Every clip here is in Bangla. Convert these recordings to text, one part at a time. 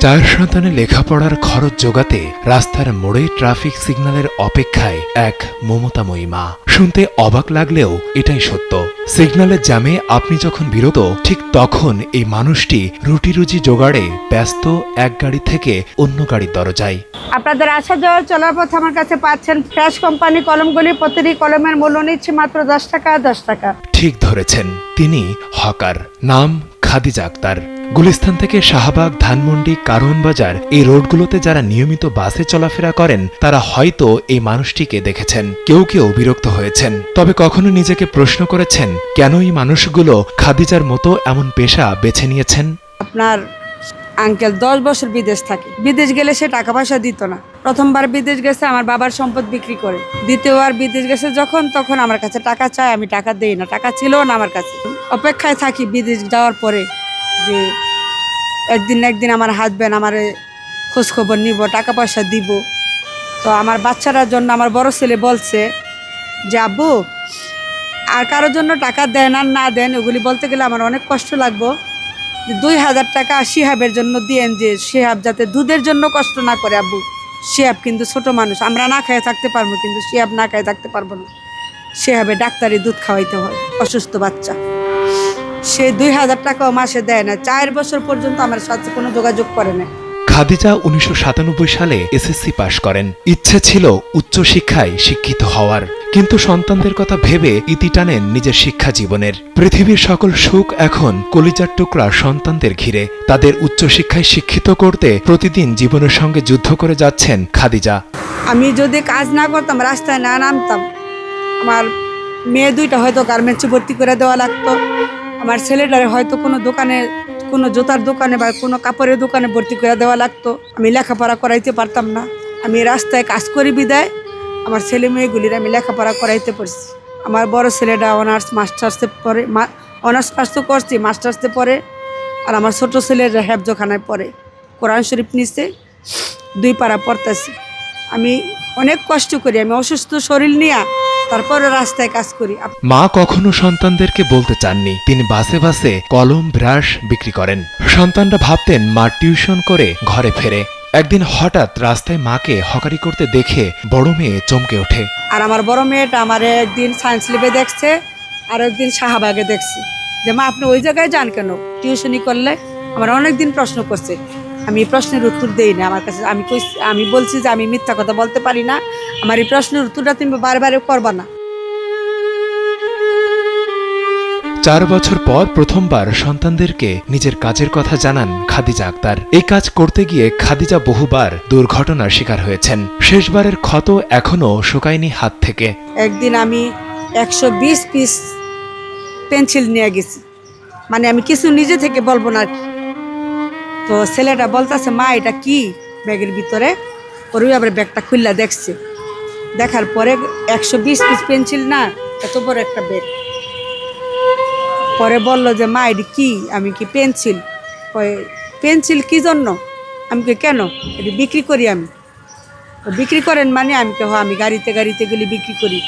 চার সন্তানের লেখাপড়ার খরচ জোগাতে রাস্তার মোড়ে ট্রাফিক সিগন্যালের অপেক্ষায় এক মমতাময়ী মা। শুনতে অবাক লাগলেও এটাই সত্য। সিগন্যালের জ্যামে আপনি যখন বিরত ঠিক তখন এই মানুষটি রুটি রুজি জোগাড়ে ব্যস্ত এক গাড়ি থেকে অন্য গাড়ির দরজায়। আপনাদের আসা যাওয়ার চলার পথে আমার কাছে পাচ্ছেন। ফ্রেশ কোম্পানি কলমগুলি প্রতিটি কলমের মূল্য নিচ্ছে মাত্র দশ টাকা দশ টাকা। ঠিক ধরেছেন। তিনি হকার। নাম খাদিজা আক্তার। গুলিস্তান থেকে শাহবাগ, ধানমন্ডি, কারওয়ান বাজার এই রোডগুলোতে যারা নিয়মিত বাসে চলাফেরা করেন, তারা হয়তো এই মানুষটিকে দেখেছেন। কেউ কেউ বিরক্ত হয়েছেন। তবে কখনো নিজেকে প্রশ্ন করেছেন, কেন এই মানুষগুলো খাদিজার মতো এমন পেশা বেছে নিয়েছেন? আপনার আঙ্কেল দশ বছর বিদেশ থাকে। বিদেশ গেলে সে টাকা পয়সা দিত না। প্রথমবার বিদেশ গেছে, আমার বাবার সম্পদ বিক্রি করে। দ্বিতীয়বার বিদেশ গেছে যখন, তখন আমার কাছে টাকা চায়, আমি টাকা দেই না। টাকা ছিল না আমার কাছে। অপেক্ষায় থাকি বিদেশ যাওয়ার পরে। যে একদিন না একদিন আমার হাজব্যান্ড আমার খোঁজখবর নিব, টাকা পয়সা দিব। তো আমার বাচ্চাটার জন্য আমার বড় ছেলে বলছে যে, আব্বু, আর কারোর জন্য টাকা দেন আর না দেন, ওগুলি বলতে গেলে আমার অনেক কষ্ট লাগবো। যে দুই হাজার টাকা শিহাবের জন্য দিয়েন যে শিহাব যাতে দুধের জন্য কষ্ট না করে, আব্বু। শিহাব কিন্তু ছোট মানুষ, আমরা না খেয়ে থাকতে পারব, কিন্তু শিহাব না খেয়ে থাকতে পারব না। শিহাবে ডাক্তারি দুধ খাওয়াইতে হয়, অসুস্থ বাচ্চা। সে দুই হাজার টাকাও মাসে দেয় না। চার বছর পর্যন্ত আমার সাথে কোনো যোগাযোগ করে না। খাদিজা উনিশশো সাতানব্বই সালে এসএসসি পাশ করেন। ইচ্ছে ছিল উচ্চশিক্ষায় শিক্ষিত হওয়ার। কিন্তু সন্তানদের কথা ভেবে ইতি টানেন নিজের শিক্ষা জীবনের। পৃথিবীর সকল সুখ এখন কলিজার টুকরা সন্তানদের ঘিরে। তাদের উচ্চশিক্ষায় শিক্ষিত করতে প্রতিদিন জীবনের সঙ্গে যুদ্ধ করে যাচ্ছেন খাদিজা। আমি যদি কাজ না করতাম রাস্তায় না নামতাম আমার মেয়ে দুইটা হয়তো গার্মেন্টসে ভর্তি করে দেওয়া লাগতো। আমার ছেলেটারে হয়তো কোনো দোকানে, কোনো জুতার দোকানে বা কোনো কাপড়ের দোকানে ভর্তি করে দেওয়া লাগতো। আমি লেখাপড়া করাইতে পারতাম না। আমি রাস্তায় কাজ করি বিদায়। আমার ছেলে মেয়েগুলির আমি লেখাপড়া করাইতে পারছি। আমার বড় ছেলেটা অনার্স, মাস্টার্সে পড়ে অনার্স পাস তো করছি, মাস্টার্সে পড়ে। আর আমার ছোট ছেলের হেফজখানায় পড়ে। কোরআন শরীফ নিচে দুই পাড়া পড়তেছি। আমি অনেক কষ্ট করি। আমি অসুস্থ শরীর নিয়ে তারপরে রাস্তায় কাজ করি। মা কখনো সন্তানদেরকে বলতে চাননি। তিনি বাসে বাসে কলম ব্রাশ বিক্রি করেন। সন্তানরা ভাবতেন মা টিউশন করে ঘরে ফেরে। একদিন হঠাৎ রাস্তায় মাকে হকারি করতে দেখে বড় মেয়ে চমকে ওঠে। আর আমার বড় মেয়েটা আমার একদিন সায়েন্স ল্যাবে দেখছে আর একদিন শাহবাগে দেখছি। যে মা আপনি ওই জায়গায় যান কেন? টিউশনি করলে আমার অনেকদিন প্রশ্ন করছে। আমি প্রশ্নের উত্তর দেই না আমার কাছে আমি আমি বলছি যে আমি মিথ্যা কথা বলতে পারি না। আমার এই প্রশ্নের উত্তরটা তুমি বারবার করবা না। চার বছর পর প্রথমবার সন্তানদেরকে নিজের কাজের কথা জানান খাদিজা আক্তার। এই কাজ করতে গিয়ে খাদিজা বহুবার দুর্ঘটনার শিকার হয়েছেন। শেষবারের ক্ষত এখনও শুকায়নি হাত থেকে। একদিন আমি একশো বিশ পিস পেন্সিল নিয়ে গেছি। মানে আমি কিছু নিজে থেকে বলব না আর কি। তো ছেলেটা বলতেছে, মা, এটা কি ব্যাগের ভিতরে? ওরই আবার ব্যাগটা খুললা দেখছে। দেখার পরে একশো বিশ পিস পেন্সিল না, এত বড় একটা ব্যাগ। পরে বলল যে, মা, এটি কি? আমি কি পেন্সিল? পেন্সিল কি জন্য? আমি কি কেন? এটি বিক্রি করি আমি। বিক্রি করেন মানে আমি কে আমি গাড়িতে গাড়িতে গেলে বিক্রি করি।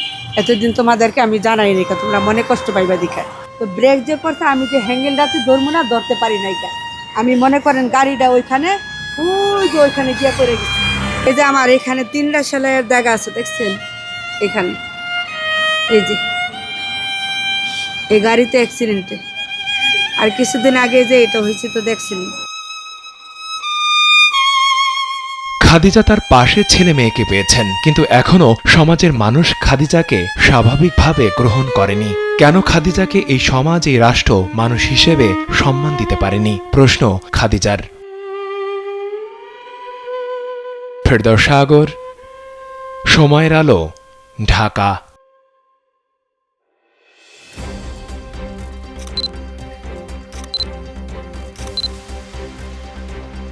এতদিন তোমাদেরকে আমি জানাই নাই তোমরা মনে কষ্ট পাইবা দেখা তো ব্রেক যে করছে, আমি যে হ্যাঙ্গেলটাতে ধরবো না, ধরতে পারি নাই কা। আমি মনে করেন গাড়িটা ওইখানে, ওই যে ওইখানে গিয়ে করে গেছি। এই যে আমার এখানে তিনটা সেলাইয়ের জায়গা আছে, দেখছেন? এখানে। এই যে। এই গাড়িতে অ্যাক্সিডেন্টে আর কিছুদিন আগে যে এটা হয়েছে, তো দেখছেন। খাদিজা তার পাশে ছেলে মেয়েকে পেয়েছেন, কিন্তু এখনও সমাজের মানুষ খাদিজাকে স্বাভাবিকভাবে গ্রহণ করেনি। কেন খাদিজাকে এই সমাজ, এই রাষ্ট্র মানুষ হিসেবে সম্মান দিতে পারেনি? প্রশ্ন খাদিজার। ফেরদর সাগর, সময়ের আলো, ঢাকা।